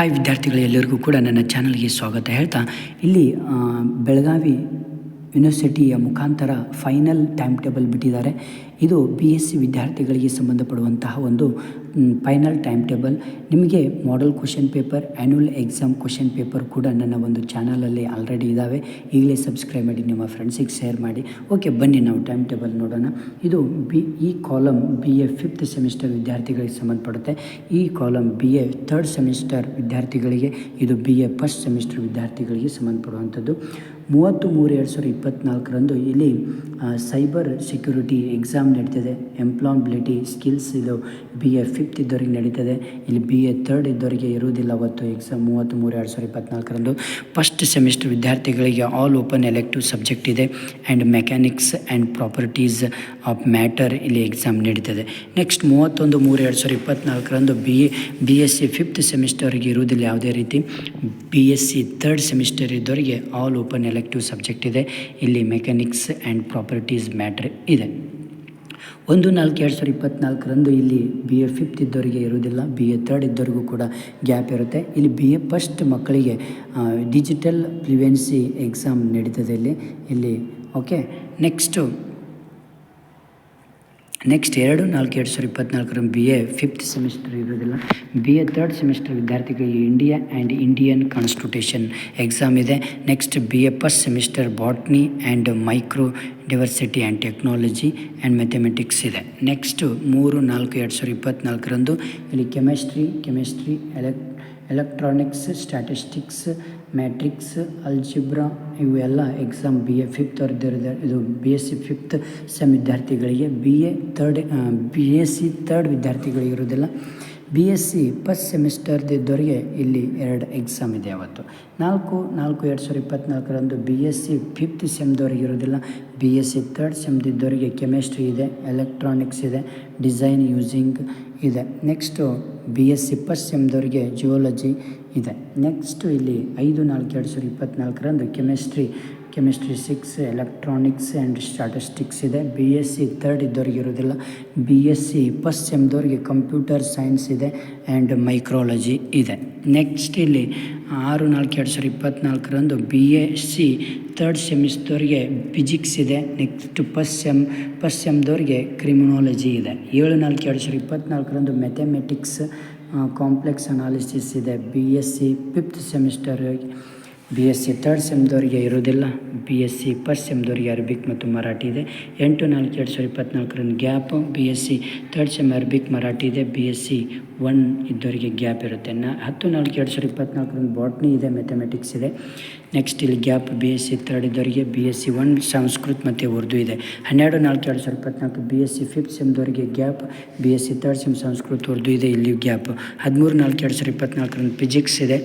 Hi ವಿದ್ಯಾರ್ಥಿಗಳು ಎಲ್ಲರಿಗೂ ಕೂಡ ನನ್ನ ಚಾನಲ್ಗೆ ಸ್ವಾಗತ ಹೇಳ್ತಾ ಇಲ್ಲಿ ಬೆಳಗಾವಿ ಯೂನಿವರ್ಸಿಟಿಯ ಮುಖಾಂತರ ಫೈನಲ್ ಟೈಮ್ ಟೇಬಲ್ ಬಿಟ್ಟಿದ್ದಾರೆ. ಇದು ಬಿ ಎಸ್ ಸಿ ವಿದ್ಯಾರ್ಥಿಗಳಿಗೆ ಸಂಬಂಧಪಡುವಂತಹ ಒಂದು ಫೈನಲ್ ಟೈಮ್ ಟೇಬಲ್ ನಿಮಗೆ model question paper annual exam question paper ಕೂಡ ನನ್ನ ಒಂದು ಚಾನಲಲ್ಲಿ ಆಲ್ರೆಡಿ ಇದ್ದಾವೆ ಈಗಲೇ ಸಬ್ಸ್ಕ್ರೈಬ್ ಮಾಡಿ, ನಿಮ್ಮ ಫ್ರೆಂಡ್ಸಿಗೆ ಶೇರ್ ಮಾಡಿ. ಓಕೆ ಬನ್ನಿ ನಾವು ಟೈಮ್ ಟೇಬಲ್ ನೋಡೋಣ. ಇದು ಬಿ ಈ column B A fifth semester ವಿದ್ಯಾರ್ಥಿಗಳಿಗೆ ಸಂಬಂಧಪಡುತ್ತೆ. ಈ column B A third semester ವಿದ್ಯಾರ್ಥಿಗಳಿಗೆ, ಇದು ಬಿ ಎ ಫಸ್ಟ್ ಸೆಮಿಸ್ಟರ್ ವಿದ್ಯಾರ್ಥಿಗಳಿಗೆ ಸಂಬಂಧಪಡುವಂಥದ್ದು. ಮೂವತ್ತು ಮೂರು ಎರಡು ಸಾವಿರದ ಇಪ್ಪತ್ತ್ನಾಲ್ಕರಂದು ಇಲ್ಲಿ ಸೈಬರ್ ಸೆಕ್ಯೂರಿಟಿ ಎಕ್ಸಾಮ್ ನಡೀತದೆ. ಎಂಪ್ಲಾಯಬಿಲಿಟಿ ಸ್ಕಿಲ್ಸ್ ಇದು ಬಿ ಎ ಫಿಫ್ತ್ ಇದ್ದವರಿಗೆ ನಡೀತದೆ. ಇಲ್ಲಿ ಬಿ ಎ ಥರ್ಡ್ ಇದ್ದವರಿಗೆ ಇರುವುದಿಲ್ಲ ಅವತ್ತು ಎಕ್ಸಾಮ್ ಮೂವತ್ತು ಮೂರು ಎರಡು ಸಾವಿರದ ಇಪ್ಪತ್ತ್ನಾಲ್ಕರಂದು ಫಸ್ಟ್ ಸೆಮಿಸ್ಟರ್ ವಿದ್ಯಾರ್ಥಿಗಳಿಗೆ ಆಲ್ ಓಪನ್ ಎಲೆಕ್ಟಿವ್ ಸಬ್ಜೆಕ್ಟ್ ಇದೆ and mechanics and properties of matter ಇಲ್ಲಿ ಎಕ್ಸಾಮ್ ನಡೀತದೆ. ನೆಕ್ಸ್ಟ್ ಮೂವತ್ತೊಂದು ಮೂರು ಎರಡು ಸಾವಿರದ ಇಪ್ಪತ್ತ್ನಾಲ್ಕರಂದು B A B S C fifth ಸೆಮಿಸ್ಟರ್ಗೆ ಇರುವುದಿಲ್ಲ ಯಾವುದೇ ರೀತಿ. B S C third semester ಇದ್ದವರಿಗೆ ಆಲ್ ಓಪನ್ ಎಲೆಕ್ಟಿವ್ ಸಬ್ಜೆಕ್ಟ್ ಇದೆ. ಇಲ್ಲಿ ಮೆಕ್ಯಾನಿಕ್ಸ್ ಆ್ಯಂಡ್ ಪ್ರಾಪರ್ಟೀಸ್ ಮ್ಯಾಟ್ರ್ ಇದೆ. ಒಂದು ನಾಲ್ಕು ಎರಡು ಸಾವಿರದ ಇಪ್ಪತ್ತ್ನಾಲ್ಕರಂದು ಇಲ್ಲಿ ಬಿ ಎ ಫಿಫ್ತ್ ಇದ್ದವರಿಗೆ ಇರುವುದಿಲ್ಲ. ಬಿ ಎ ತರ್ಡ್ ಇದ್ದವರಿಗೂ ಕೂಡ ಗ್ಯಾಪ್ ಇರುತ್ತೆ. ಇಲ್ಲಿ ಬಿ ಎ ಫಸ್ಟ್ ಮಕ್ಕಳಿಗೆ ಡಿಜಿಟಲ್ ಪ್ರಿವೆನ್ಸಿ ಎಕ್ಸಾಮ್ ನಡೀತದೆ ಇಲ್ಲಿ. ಇಲ್ಲಿ ಓಕೆ ನೆಕ್ಸ್ಟು ನೆಕ್ಸ್ಟ್ ಎರಡು, ನಾಲ್ಕು, ಎರಡು ಸಾವಿರದ ಇಪ್ಪತ್ನಾಲ್ಕರ ಬಿ ಎ ಫಿಫ್ತ್ ಸೆಮಿಸ್ಟರ್ ಇರೋದಿಲ್ಲ. ಬಿ ಎ ತರ್ಡ್ ಸೆಮಿಸ್ಟರ್ ವಿದ್ಯಾರ್ಥಿಗಳಿಗೆ India and Indian constitution exam ಇದೆ. Next B A first semester botany and micro diversity and technology and mathematics ಇದೆ. ನೆಕ್ಸ್ಟು ಮೂರು, ನಾಲ್ಕು, ಎರಡು ಸಾವಿರದ ಇಪ್ಪತ್ನಾಲ್ಕರಂದು ಇಲ್ಲಿ chemistry chemistry elec electronics statistics matrix algebra ಇವೆಲ್ಲ ಎಕ್ಸಾಮ್ ಬಿ ಎ ಫಿಫ್ತ್ ಅವ್ರದ್ದು ಇದು B S C fifth sem ವಿದ್ಯಾರ್ಥಿಗಳಿಗೆ B A third B S C third ವಿದ್ಯಾರ್ಥಿಗಳಿಗೆ ಇರೋದಿಲ್ಲ ಬಿ ಎಸ್ ಸಿ ಫಸ್ಟ್ ಸೆಮಿಸ್ಟರ್ದಿದ್ದವರಿಗೆ ಇಲ್ಲಿ ಎರಡು ಎಕ್ಸಾಮ್ ಇದೆ ಅವತ್ತು. ನಾಲ್ಕು ನಾಲ್ಕು ಎರಡು ಸಾವಿರದ ಇಪ್ಪತ್ತ್ನಾಲ್ಕರಂದು ಬಿ ಎಸ್ ಸಿ ಫಿಫ್ತ್ ಸೆಮ್ದವ್ರಿಗೆ ಇರೋದಿಲ್ಲ. ಬಿ ಎಸ್ ಸಿ ತರ್ಡ್ ಸೆಮ್ದಿದ್ದವರಿಗೆ ಕೆಮಿಸ್ಟ್ರಿ ಇದೆ ಎಲೆಕ್ಟ್ರಾನಿಕ್ಸ್ ಇದೆ ಡಿಸೈನ್ ಯೂಸಿಂಗ್ ಇದೆ. Next B S C first ಸೆಮ್ದವ್ರಿಗೆ geology ಇದೆ. ನೆಕ್ಸ್ಟು ಇಲ್ಲಿ ಐದು ನಾಲ್ಕು ಎರಡು ಸಾವಿರದ ಇಪ್ಪತ್ತ್ನಾಲ್ಕರಂದು chemistry chemistry six electronics and statistics ಇದೆ. ಬಿ ಎಸ್ ಸಿ ತರ್ಡ್ ಇದ್ದವ್ರಿಗೆ ಇರೋದಿಲ್ಲ ಬಿ ಎಸ್ ಸಿ ಫಸ್ಟ್ ಸೆಮ್ದವ್ರಿಗೆ ಕಂಪ್ಯೂಟರ್ ಸೈನ್ಸ್ ಇದೆ ಆ್ಯಂಡ್ ಮೈಕ್ರಾಲಜಿ ಇದೆ. ನೆಕ್ಸ್ಟ್ ಇಲ್ಲಿ ಆರು, ನಾಲ್ಕು, ಎರಡು ಸಾವಿರದ ಇಪ್ಪತ್ತ್ನಾಲ್ಕರಂದು ಬಿ ಎಸ್ ಸಿ ತರ್ಡ್ ಸೆಮಿಸ್ಟರ್ಗೆ ಫಿಜಿಕ್ಸ್ ಇದೆ. ನೆಕ್ಸ್ಟ್ ಫಸ್ಟ್ ಸೆಮ್ ಫಸ್ಟ್ ಸೆಮ್ದವ್ರಿಗೆ ಕ್ರಿಮಿನಾಲಜಿ ಇದೆ. ಏಳು, ನಾಲ್ಕು, ಎರಡು ಸಾವಿರದ ಇಪ್ಪತ್ತ್ನಾಲ್ಕರಂದು ಮೆಥಮೆಟಿಕ್ಸ್ ಕಾಂಪ್ಲೆಕ್ಸ್ ಅನಾಲಿಸಿಸ್ ಇದೆ. B S C fifth semester B S C third ಸೆಮ್ದವ್ರಿಗೆ ಇರೋದಿಲ್ಲ ಬಿ ಎಸ್ ಸಿ ಫಸ್ಟ್ ಸೆಮ್ದವರಿಗೆ ಅರಬಿಕ್ ಮತ್ತು ಮರಾಠಿ ಇದೆ. ಎಂಟು, ನಾಲ್ಕು, ಎರಡು ಸಾವಿರದ ಇಪ್ಪತ್ತ್ನಾಲ್ಕರಂದು gap B S C third sem Arabic Marathi ಇದೆ. ಬಿ ಎಸ್ ಸಿ ಒನ್ ಇದ್ದವರಿಗೆ ಗ್ಯಾಪ್ ಇರುತ್ತೆ. ನಾ, ಹತ್ತು, ನಾಲ್ಕು, ಎರಡು ಸಾವಿರದ ಇಪ್ಪತ್ತ್ನಾಲ್ಕರಂದು ಬಾಟ್ನಿ ಇದೆ ಮ್ಯಾಥಮೆಟಿಕ್ಸ್ ಇದೆ. ನೆಕ್ಸ್ಟ್ ಇಲ್ಲಿ gap B S C third ಇದ್ದವರಿಗೆ B S C one Sanskrit ಮತ್ತು ಉರ್ದು ಇದೆ. ಹನ್ನೆರಡು, ನಾಲ್ಕು, ಎರಡು ಸಾವಿರದ ಇಪ್ಪತ್ತ್ನಾಲ್ಕು B S C fifth ಸೆಮ್ದವರಿಗೆ gap B S C third sem Sanskrit, Urdu ಇದೆ. ಇಲ್ಲಿ ಗ್ಯಾಪ್ ಹದಿಮೂರು, ನಾಲ್ಕು, ಎರಡು ಸಾವಿರದ ಇಪ್ಪತ್ತ್ನಾಲ್ಕರಂದು ಫಿಸಿಕ್ಸ್ ಇದೆ.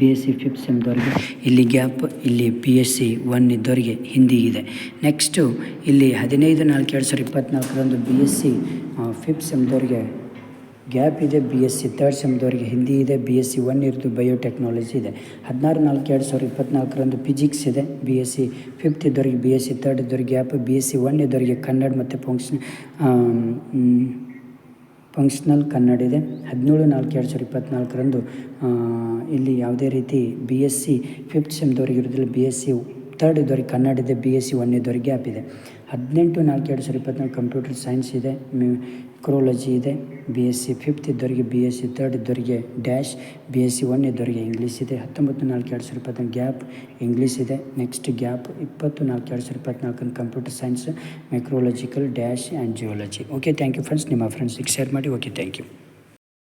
ಬಿ ಎಸ್ ಸಿ ಫಿಫ್ತ್ ಸೆಮ್ದವ್ರಿಗೆ ಇಲ್ಲಿ ಗ್ಯಾಪ್, ಇಲ್ಲಿ ಪಿ ಎಸ್ ಸಿ ಒನ್ ಇದ್ದವರಿಗೆ ಹಿಂದಿ ಇದೆ ನೆಕ್ಸ್ಟು ಇಲ್ಲಿ ಹದಿನೈದು, ನಾಲ್ಕು, ಎರಡು ಸಾವಿರದ ಇಪ್ಪತ್ತ್ನಾಲ್ಕರಂದು ಬಿ ಎಸ್ ಸಿ ಫಿಫ್ತ್ ಸೆಮ್ದವ್ರಿಗೆ ಗ್ಯಾಪ್ ಇದೆ. ಬಿ ಎಸ್ ಸಿ ತರ್ಡ್ ಸೆಮ್ದವರಿಗೆ ಹಿಂದಿ ಇದೆ. ಬಿ ಎಸ್ ಸಿ ಒನ್ ಇರೋದು ಬಯೋಟೆಕ್ನಾಲಜಿ ಇದೆ. ಹದಿನಾರು, ನಾಲ್ಕು, ಎರಡು ಸಾವಿರದ ಇಪ್ಪತ್ತ್ನಾಲ್ಕರಂದು ಫಿಜಿಕ್ಸ್ ಇದೆ. ಬಿ ಎಸ್ ಸಿ ಫಿಫ್ತ್ ಇದ್ದವರಿಗೆ ಬಿ ಎಸ್ ಸಿ ತರ್ಡ್ ಇದ್ದವ್ರಿಗೆ gap B S C one ಇದ್ದವರಿಗೆ ಕನ್ನಡ ಮತ್ತು ಫಂಕ್ಷನ್ ಫಂಕ್ಷನಲ್ ಕನ್ನಡ ಇದೆ. ಹದಿನೇಳು, ನಾಲ್ಕು, ಎರಡು ಸಾವಿರದ ಇಪ್ಪತ್ತ್ನಾಲ್ಕರಂದು ಇಲ್ಲಿ ಯಾವುದೇ ರೀತಿ ಬಿ ಎಸ್ ಸಿ ಫಿಫ್ತ್ ಸೆಮ್ದವ್ರಿಗೆ ಇರೋದಿಲ್ಲ ಬಿ ಎಸ್ ಸಿ ತರ್ಡ್ ಇದ್ದವ್ರಿಗೆ ಕನ್ನಡ ಇದೆ. ಬಿ ಎಸ್ ಸಿ ಒನ್ ಇದ್ದವ್ರಿಗೆ ಗ್ಯಾಪ್ ಇದೆ. ಹದಿನೆಂಟು, ನಾಲ್ಕು, ಎರಡು ಸಾವಿರದ ಇಪ್ಪತ್ನಾಲ್ಕು ಕಂಪ್ಯೂಟರ್ ಸೈನ್ಸ್ ಇದೆ. ಮಿಕ್ರೋಲಜಿ ಇದೆ ಬಿ ಎಸ್ ಸಿ ಫಿಫ್ತ್ ಇದ್ದವರಿಗೆ ಬಿ ಎಸ್ ಸಿ ತರ್ಡ್ ಇದ್ದವರಿಗೆ dash B S C one ಇದ್ದವರಿಗೆ ಇಂಗ್ಲೀಷ್ ಇದೆ ಹತ್ತೊಂಬತ್ತು ನಾಲ್ಕು ಎರಡು ಸಾವಿರ ಇಪ್ಪತ್ತೊಂದು ಗ್ಯಾಪ್ ಇಂಗ್ಲೀಷ್ ಇದೆ ನೆಕ್ಸ್ಟ್ ಗ್ಯಾಪ್ ಇಪ್ಪತ್ತು ನಾಲ್ಕು ಎರಡು ಸಾವಿರದ ಇಪ್ಪತ್ನಾಲ್ಕನ್ನು computer science microbiological dash and geology okay thank you friends ನಿಮ್ಮ ಫ್ರೆಂಡ್ಸಿಗೆ ಶೇರ್ ಮಾಡಿ. Okay thank you